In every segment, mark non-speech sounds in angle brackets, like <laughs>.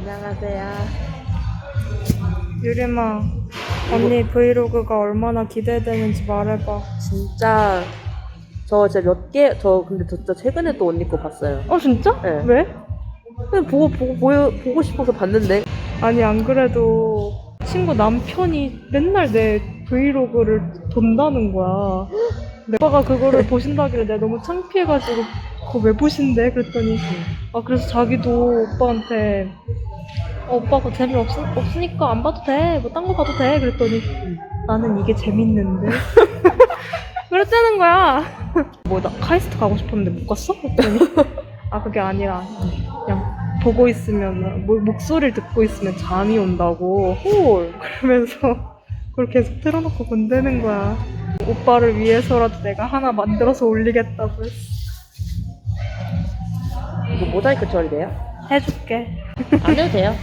안녕하세요. 유림아, 언니 브이로그가 얼마나 기대되는지 말해봐. 진짜 저 진짜 몇 개, 저 근데 저 진짜 최근에 또 언니 거 봤어요. 어 진짜? 네. 왜? 그냥 보고 보고 보여, 보고 싶어서 봤는데 아니 안 그래도 친구 남편이 맨날 내 브이로그를 돈다는 거야. 내 오빠가 그거를 보신다길래 내가 너무 창피해가지고 그거 왜 보신대? 그랬더니 아 그래서 자기도 오빠한테 어, 오빠가 재미 없 없으니까 안 봐도 돼. 뭐 딴 거 봐도 돼. 그랬더니 나는 이게 재밌는데. <laughs> 그랬다는 거야. 뭐 나 카이스트 가고 싶었는데 못 갔어? 그랬더니 아 그게 아니라 그냥 보고 있으면 뭐, 목소리를 듣고 있으면 잠이 온다고 홀 그러면서 그걸 계속 틀어놓고 본다는 거야. 오빠를 위해서라도 내가 하나 만들어서 올리겠다고 했어. 이거 모자이크 처리돼요? 해줄게. 안 해도 돼요.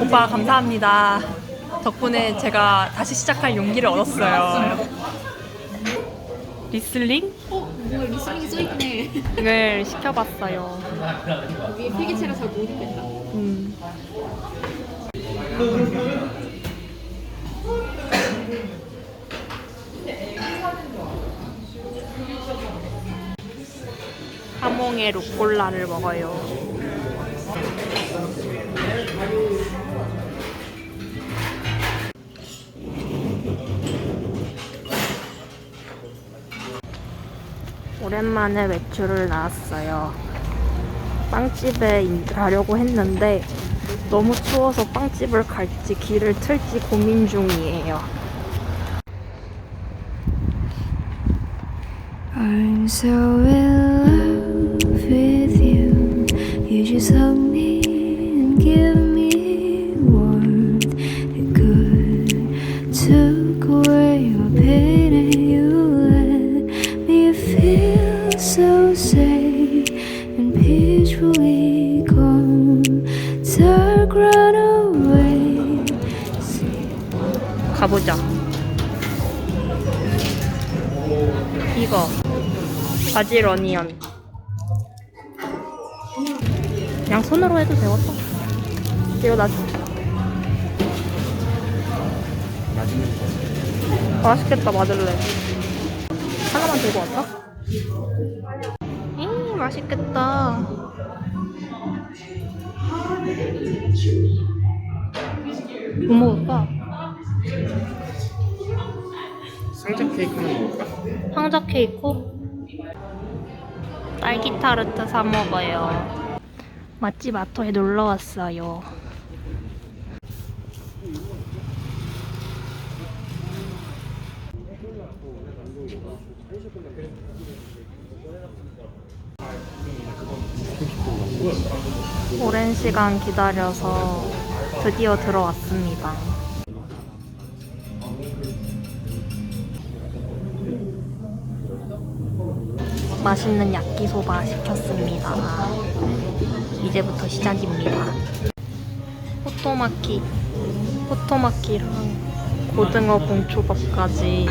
오빠 감사합니다. 덕분에 제가 다시 시작할 용기를 얻었어요. 리슬링? 어, 뭐야 리슬링이 써있네. 이걸 시켜봤어요. 위에 필기체라 잘못 입겠다. 음. 하몽에 루꼴라를 먹어요. 오랜만에 외출을 나왔어요. 빵집에 가려고 했는데 너무 추워서 빵집을 갈지 길을 틀지 고민 중이에요. I'm so in love with you. You just hug me and give me warmth. It good took away your pain 가보자. 이거 바질 어니언. 그냥 손으로 해도 되겠다. 이거 나 맛있겠다 맞을래. 하나만 들고 왔다. 이 맛있겠다. 뭐 먹을까? 상자 케이크는 먹을까? 황자 케이크? 딸기 타르트 사 먹어요. 맛집 아토에 놀러 왔어요. 오랜 시간 기다려서 드디어 들어왔습니다. 맛있는 야끼소바 시켰습니다. 이제부터 시작입니다. 호토마키, 호토마키랑 고등어 봉초밥까지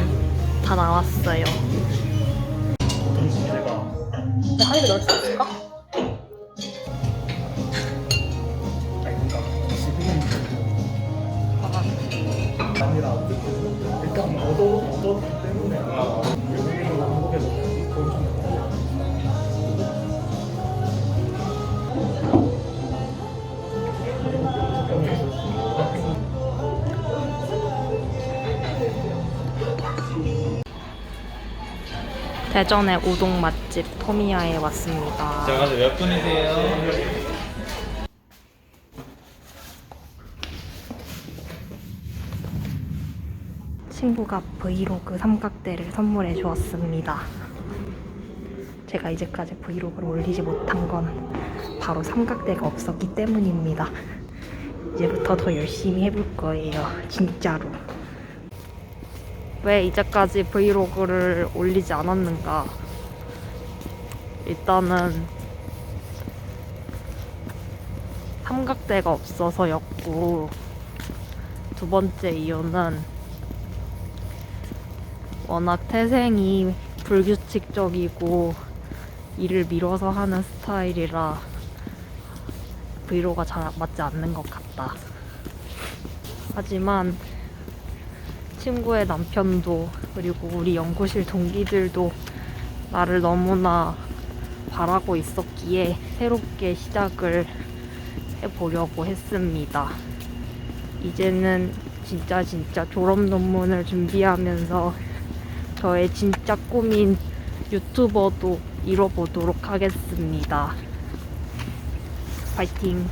다 나왔어요. 한 입에 넣을 수 있을까? 대전의 우동 맛집 토미야에 왔습니다. 자, 가서 몇 분이세요? 친구가 브이로그 삼각대를 선물해 주었습니다. 제가 이제까지 브이로그를 올리지 못한 건 바로 삼각대가 없었기 때문입니다. 이제부터 더 열심히 해볼 거예요. 진짜로. 왜 이제까지 브이로그를 올리지 않았는가? 일단은 삼각대가 없어서였고 두 번째 이유는 워낙 태생이 불규칙적이고 일을 미뤄서 하는 스타일이라 브이로그가 잘 맞지 않는 것 같다. 하지만 친구의 남편도 그리고 우리 연구실 동기들도 나를 너무나 바라고 있었기에 새롭게 시작을 해보려고 했습니다. 이제는 진짜 진짜 졸업 논문을 준비하면서 저의 진짜 꿈인 유튜버도 이뤄보도록 하겠습니다. 파이팅!